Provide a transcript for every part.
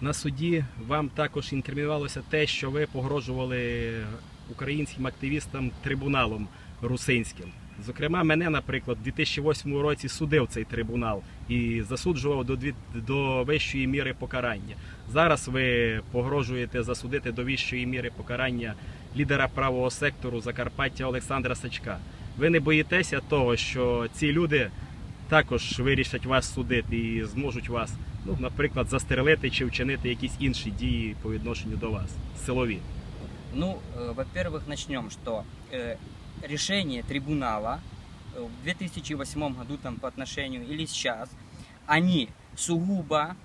На суді вам також інкримінувалося те, що ви погрожували українським активістам трибуналом русинським. Зокрема, мене, наприклад, у 2008 році судив цей трибунал і засуджував до, дві- до вищої міри покарання. Зараз ви погрожуєте засудити до вищої міри покарання лідера правого сектору Закарпаття Олександра Сачка. Ви не боїтеся того, що ці люди також вирішать вас судити і зможуть вас, ну, наприклад, застрелити чи вчинити якісь інші дії по відношенню до вас, силові. Ну, э, во-первых, начнем, что э, решение трибунала э, в 2008 году там по отношению или сейчас, они сугубо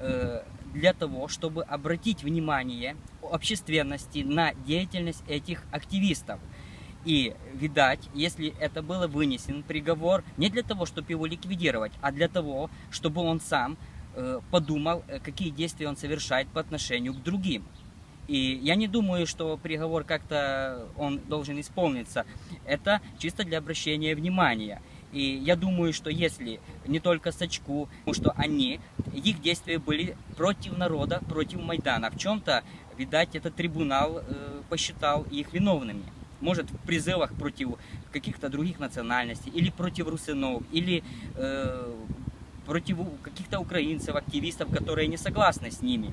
э, для того, чтобы обратить внимание общественности на деятельность этих активистов. И, видать, если это было вынесен приговор не для того, чтобы его ликвидировать, а для того, чтобы он сам э, подумал, э, какие действия он совершает по отношению к другим. И я не думаю, что приговор как-то он должен исполниться. Это чисто для обращения внимания. И я думаю, что если не только Сачку, потому что они, их действия были против народа, против Майдана. В чем-то, видать, этот трибунал э, посчитал их виновными. Может, в призывах против каких-то других национальностей, или против русинов, или э, против у- каких-то украинцев, активистов, которые не согласны с ними.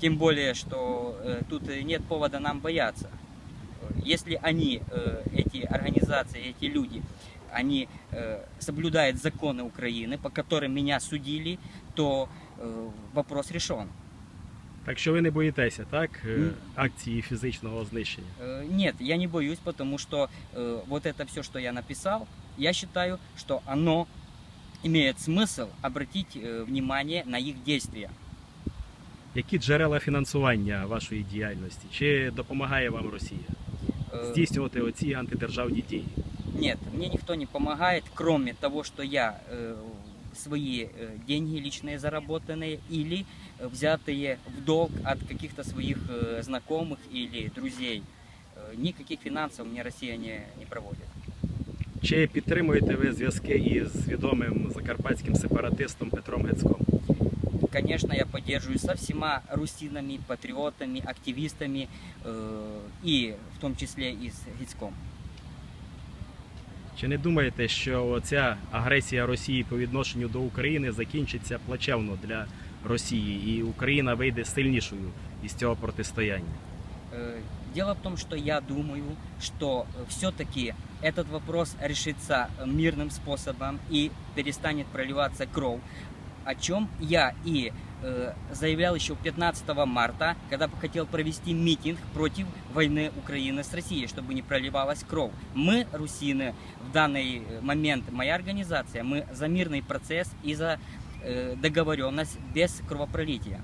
Тем более, что э, тут э, нет повода нам бояться. Если они, э, эти организации, эти люди, они э, соблюдают законы Украины, по которым меня судили, то э, вопрос решен. Так що ви не боїтеся, так? е, Ні. Акції фізичного знищення. Э, Нет, я не боюсь, потому что э, вот это все, что я написал, я считаю, что оно имеет смысл обратить э, внимание на их действия. Які джерела фінансування вашої діяльності? Чи допомагає вам Росія Э, здійснювати оці антидержавні дії? Нет, мне никто не помогает, кроме того, что я э, свои э, деньги личные заработанные или э, взятые в долг от каких-то своих э, знакомых или друзей. Э, никаких финансов мне Россия не, не проводит. Чи підтримуєте ви зв'язки із відомим закарпатським сепаратистом Петром Гецьком? Конечно, я поддерживаю со всема русинами, патриотами, активистами э, и в том числе и с Гицком. Чи не думаєте, що ця агресія Росії по відношенню до України закінчиться плачевно для Росії, і Україна вийде сильнішою із цього протистояння? Э, Дело в том, что я думаю, что все-таки этот вопрос решится мирным способом и перестанет проливаться кровь, о чем я и э, заявлял еще 15 марта, когда хотел провести митинг против войны Украины с Россией, чтобы не проливалась кровь. Мы, русины, в данный момент, моя организация, мы за мирный процесс и за э, договоренность без кровопролития.